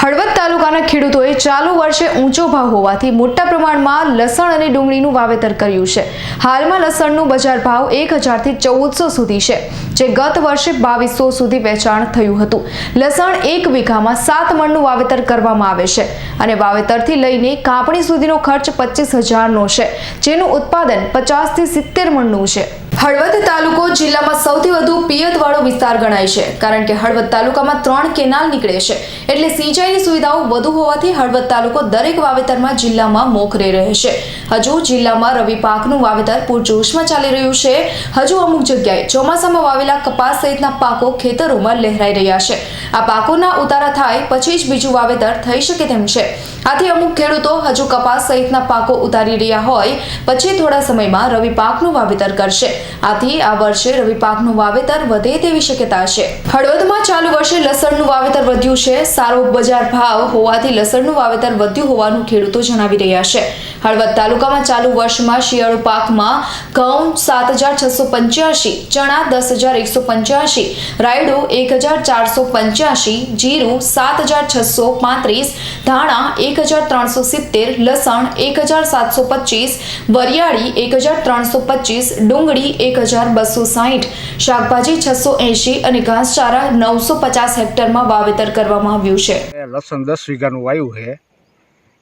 હળવદ તાલુકાના ખેડૂતોએ ચાલુ વર્ષે ઊંચો ભાવ હોવાથી મોટા પ્રમાણમાં લસણ અને ડુંગળીનું વાવેતર કર્યું છે. હાલમાં લસણનું બજાર ભાવ એક હજારથી ચૌદસો સુધી છે, જે ગત વર્ષે બાવીસો સુધી વેચાણ થયું હતું. લસણ એક વીઘામાં સાત મણનું વાવેતર કરવામાં આવે છે અને વાવેતરથી લઈને કાપણી સુધીનો ખર્ચ પચીસ હજારનો છે, જેનું ઉત્પાદન પચાસથી સિત્તેર મણનું છે. હળવદ તાલુકો જિલ્લામાં સૌથી વધુ પિયતવાળો વિસ્તાર ગણાય છે, કારણ કે હળવદ તાલુકામાં ત્રણ કેનાલ નીકળે છે. એટલે સિંચાઈની સુવિધાઓ વધુ હોવાથી હળવદ તાલુકો દરેક વાવેતરમાં જિલ્લામાં મોખરે રહે છે. હજુ જિલ્લામાં રવિ પાકનું વાવેતર પૂરજોશમાં ચાલી રહ્યું છે. હજુ અમુક જગ્યાએ ચોમાસામાં વાવેલા કપાસ સહિતના પાકો ખેતરોમાં લહેરાઈ રહ્યા છે. આ પાકોના ઉતારા થાય પછી જ બીજું વાવેતર થઈ શકે તેમ છે. આથી અમુક ખેડૂતો હજુ કપાસ સહિતના પાકો ઉતારી રહ્યા હોય, પછી થોડા સમયમાં રવિ પાકનું વાવેતર કરશે. આથી આ વર્ષે રવિ પાકનું વાવેતર વધે તેવી શક્યતા છે. હળવદમાં ચાલુ વર્ષે લસણનું વાવેતર વધ્યું છે. સારો બજાર ભાવ હોવાથી લસણનું વાવેતર વધ્યું હોવાનું ખેડૂતો જણાવી રહ્યા છે. હળવદ તાલુકામાં ચાલુ વર્ષમાં શિયાળુ પાકમાં ઘઉં સાત હજાર છસો પંચ્યાસી, ચણા દસ હજાર એકસો પંચ્યાસી, રાયડો એક હજાર ચારસો પંચ્યાસી, જીરું સાત હજાર છસો પાંત્રીસ, ધાણા એક હજાર ત્રણસો સિત્તેર, લસણ એક હજાર સાતસો પચીસ, વરિયાળી એક હજાર ત્રણસો પચીસ, ડુંગળી એક હજાર બસો સાહીઠ, શાકભાજી છસો એંશી અને ઘાસચારા નવસો પચાસ હેક્ટરમાં વાવેતર કરવામાં આવ્યું છે. લસણ દસ વીઘાનું વાયુ છે.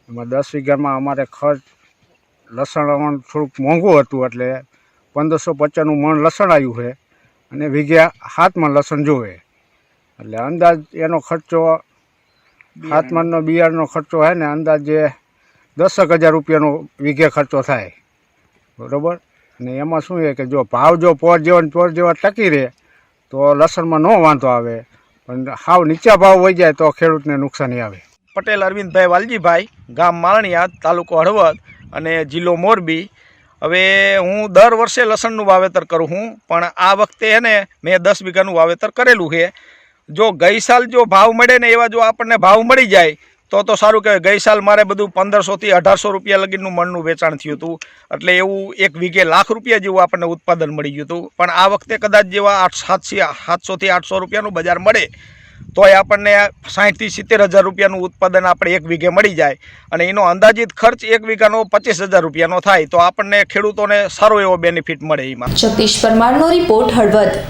એમાં દસ વીઘામાં અમારે ખર્ચ લસણ પણ થોડુંક મોંઘું હતું એટલે પંદરસો પચાસનું મણ લસણ આવ્યું છે અને વીઘે હાથમાં લસણ જોવે. એટલે અંદાજ એનો ખર્ચો હાથમાંનો બિયારણનો ખર્ચો હોય ને અંદાજે દસેક હજાર રૂપિયાનો વીઘે ખર્ચો થાય. બરાબર? અને એમાં શું છે કે જો ભાવ જો પોર જેવા ને પોર જેવા ટકી રહે તો લસણમાં ન વાંધો આવે. પણ હાવ નીચા ભાવ હોઈ જાય તો ખેડૂતને નુકસાની આવે. પટેલ અરવિંદભાઈ વાલજીભાઈ ગામ માળણિયા તાલુકો હળવદ. અને જિલ્લો મોરબી. હવે હું દર વર્ષે લસણનું વાવેતર કરું છું, પણ આ વખતે એને મેં દસ વીઘાનું વાવેતર કરેલું છે. જો ગઈ સાલ જો ભાવ મળે ને એવા જો આપણને ભાવ મળી જાય, તો તો સારું કહેવાય. ગઈ સાલ મારે બધું પંદરસોથી અઢારસો રૂપિયા લગીનું મણનું વેચાણ થયું હતું. એટલે એવું એક વીઘે લાખ રૂપિયા જેવું આપણને ઉત્પાદન મળી ગયું હતું. પણ આ વખતે કદાચ જેવા આઠ સાતસી સાતસોથી આઠસો રૂપિયાનું બજાર મળે તોય આપણને સાહીઠથી સિત્તેર હજાર રૂપિયાનું ઉત્પાદન આપણે એક વીઘે મળી જાય અને એનો અંદાજિત ખર્ચ એક વીઘાનો પચીસ હજાર રૂપિયાનો થાય. તો આપણને ખેડૂતોને સારો એવો બેનિફિટ મળે એમાં. જગદીશ પરમારનો રિપોર્ટ હળવદ.